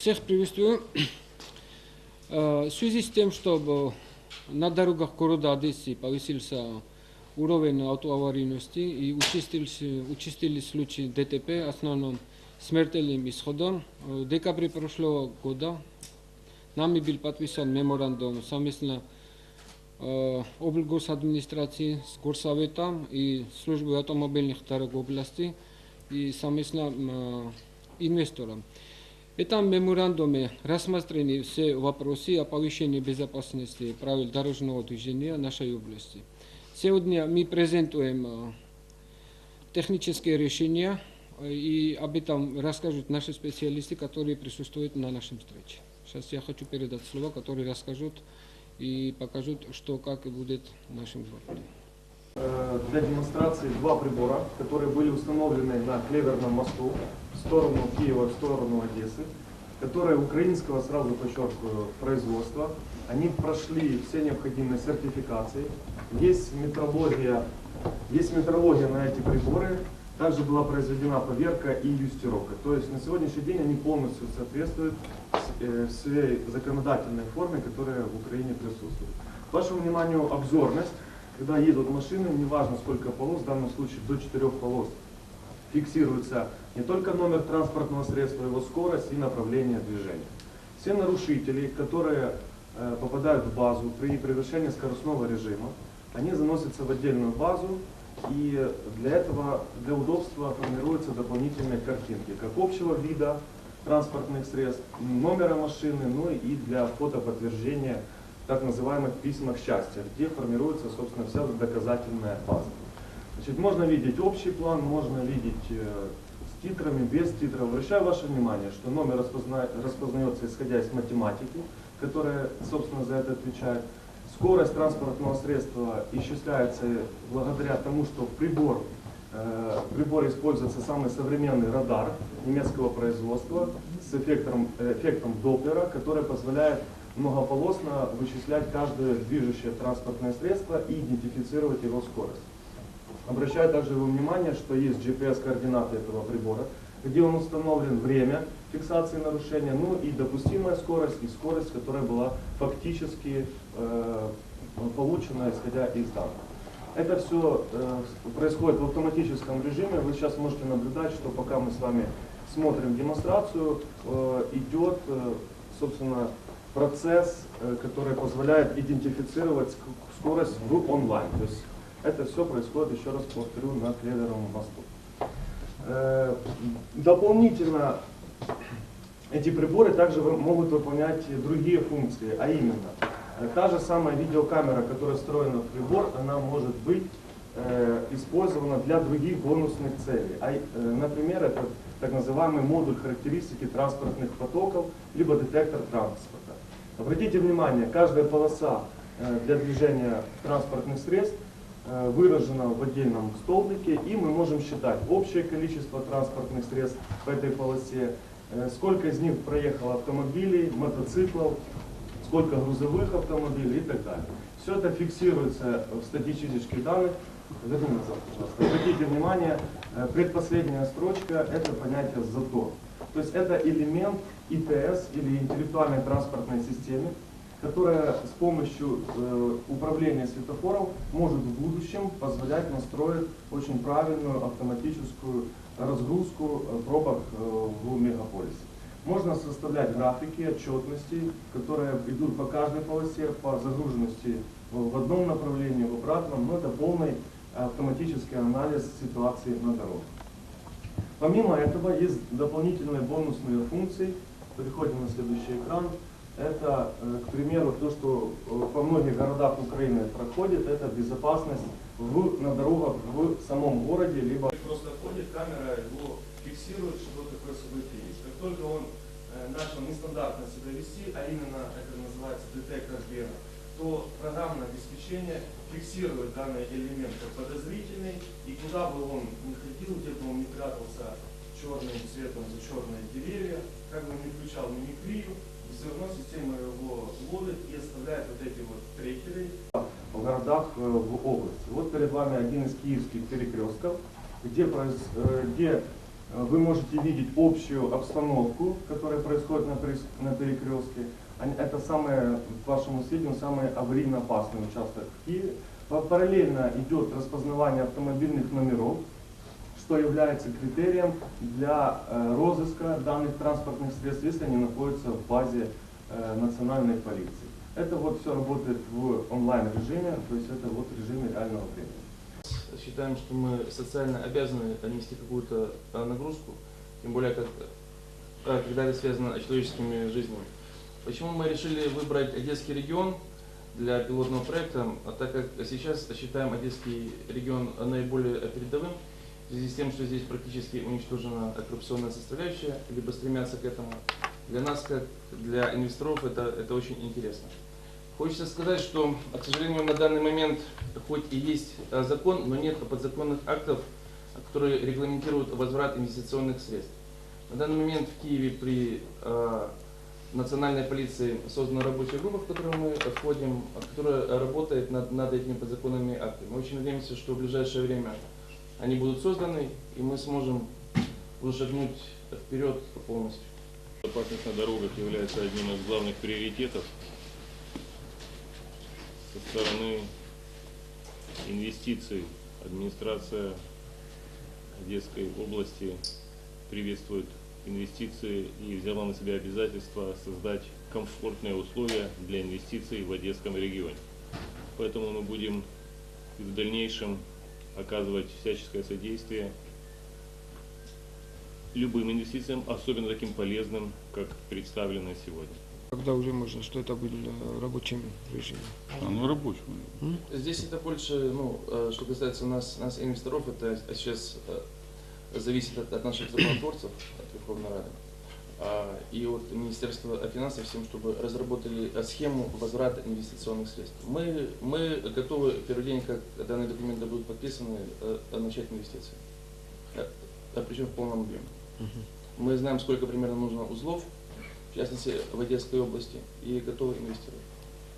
Всех приветствую. Э, В связи с тем, что на дорогах города Одессы повысился уровень автоаварийности и участились, участились случаи ДТП, основном смертельным исходом, э, в декабре прошлого года нами был подписан меморандум совместно э, облгосадминистрации с горсоветом и службой автомобильных дорог области и совместно э, инвестором. В меморандуме рассмотрены все вопросы о повышении безопасности правил дорожного движения нашей области. Сегодня мы презентуем э, технические решения, э, и об этом расскажут наши специалисты, которые присутствуют на нашем встрече. Сейчас я хочу передать слово, которые расскажут и покажут, что как и будет в нашем городе. Э, для демонстрации два прибора, которые были установлены на Клеверном мосту в сторону Киева, в сторону Одессы, которые украинского, сразу подчеркиваю, производства. Они прошли все необходимые сертификации. Есть метрология, есть метрология на эти приборы. Также была произведена поверка и юстировка. То есть на сегодняшний день они полностью соответствуют э, всей законодательной форме, которая в Украине присутствует. Вашему вниманию обзорность. Когда едут машины, неважно сколько полос, в данном случае до 4 полос, фиксируется не только номер транспортного средства, его скорость и направление движения. Все нарушители, которые э, попадают в базу при превышении скоростного режима, они заносятся в отдельную базу, и для этого, для удобства формируются дополнительные картинки, как общего вида транспортных средств, номера машины, ну и для фотоподтверждения так называемых письмах счастья, где формируется, собственно, вся доказательная база. Значит, можно видеть общий план, можно видеть э, с титрами, без титров. Обращаю ваше внимание, что номер распозна- распознается исходя из математики, которая, собственно, за это отвечает. Скорость транспортного средства исчисляется благодаря тому, что в прибор, э, в приборе используется самый современный радар немецкого производства с эффектом, эффектом Доплера, который позволяет многополосно вычислять каждое движущее транспортное средство и идентифицировать его скорость. Обращаю также его внимание, что есть GPS-координаты этого прибора, где он установлен время фиксации нарушения, ну и допустимая скорость и скорость, которая была фактически э, получена, исходя из данных. Это все происходит в автоматическом режиме. Вы сейчас можете наблюдать, что пока мы с вами смотрим демонстрацию, э, идет, э, собственно, процесс, э, который позволяет идентифицировать ск- скорость в онлайн. То есть это все происходит, еще раз повторю, на Клеверовом мосту. Э, Дополнительно эти приборы также могут выполнять другие функции, а именно э, та же самая видеокамера, которая встроена в прибор, она может быть использована для других бонусных целей. А, например, это так называемый модуль характеристики транспортных потоков, либо детектор транспорта. Обратите внимание, каждая полоса э, для движения транспортных средств э, выражена в отдельном столбике, и мы можем считать общее количество транспортных средств по этой полосе, э, сколько из них проехало автомобилей, мотоциклов, сколько грузовых автомобилей и так далее. Все это фиксируется в статистических данных. Пожалуйста. Обратите внимание, э, предпоследняя строчка – это понятие «затор». То есть это элемент ИТС или интеллектуальной транспортной системы, которая с помощью э, управления светофором может в будущем позволять настроить очень правильную автоматическую разгрузку э, пробок в мегаполисе. Можно составлять графики отчетности, которые идут по каждой полосе, по загруженности в одном направлении, в обратном, но это полный автоматический анализ ситуации на дорогах. Помимо этого есть дополнительные бонусные функции. Переходим на следующий экран. Это, э, к примеру, то, что э, во многих городах Украины проходит, это безопасность в, на дорогах в самом городе, либо просто ходит, камера его фиксирует, что такое событие есть. Как только он э, начал нестандартно себя вести, а именно это называется детектор гена, то программное обеспечение фиксирует данный элемент как подозрительный, и куда бы он ни ходил, где бы он ни прятался черным цветом за черные деревья, как бы не включал мимикрию, все равно система его ловит и оставляет вот эти вот трекеры в городах э, в области. Вот перед вами один из киевских перекрестков, где, э, где Э, Вы можете видеть общую обстановку, которая происходит на перекрестке. Это самое, к вашему сведению, самый аварийно опасный участок. Па- Параллельно идет распознавание автомобильных номеров, что является критерием для э, розыска данных транспортных средств, если они находятся в базе э, национальной полиции. Это вот все работает в онлайн режиме, то есть это вот в режиме реального времени. Считаем, что мы социально обязаны нести какую-то э, нагрузку, тем более, как, когда это связано с человеческими жизнями. Почему мы решили выбрать Одесский регион для пилотного проекта, а так как сейчас считаем Одесский регион наиболее передовым, в связи с тем, что здесь практически уничтожена коррупционная составляющая, либо стремятся к этому. Для нас, как для инвесторов, это, это очень интересно. Хочется сказать, что, к сожалению, на данный момент хоть и есть э, закон, но нет подзаконных актов, которые регламентируют возврат инвестиционных средств. На данный момент в Киеве при э, национальной полиции создана рабочая группа, в которую мы входим, которая работает над, над этими подзаконными актами. Мы очень надеемся, что в ближайшее время они будут созданы, и мы сможем уже шагнуть вперед полностью. Безопасность на дорогах является одним из главных приоритетов со стороны инвестиций. Администрация Одесской области приветствует инвестиции и взяла на себя обязательство создать комфортные условия для инвестиций в Одесском регионе. Поэтому мы будем и в дальнейшем оказывать всяческое содействие любым инвестициям, особенно таким полезным, как представленное сегодня. Когда уже можно, что это будет в рабочем режиме? А, ну рабочий. Здесь это больше, ну, э, что касается нас, нас инвесторов, это сейчас э, зависит от, от наших законотворцев, от Верховной Рады, а, и от Министерства финансов с тем, чтобы разработали э, схему возврата инвестиционных средств. Мы, мы готовы в первый день, как данные документы будут подписаны, э, начать инвестиции. Э, Причем в полном объеме. Мы знаем, сколько примерно нужно узлов, в частности в Одесской области, и готовы инвестировать.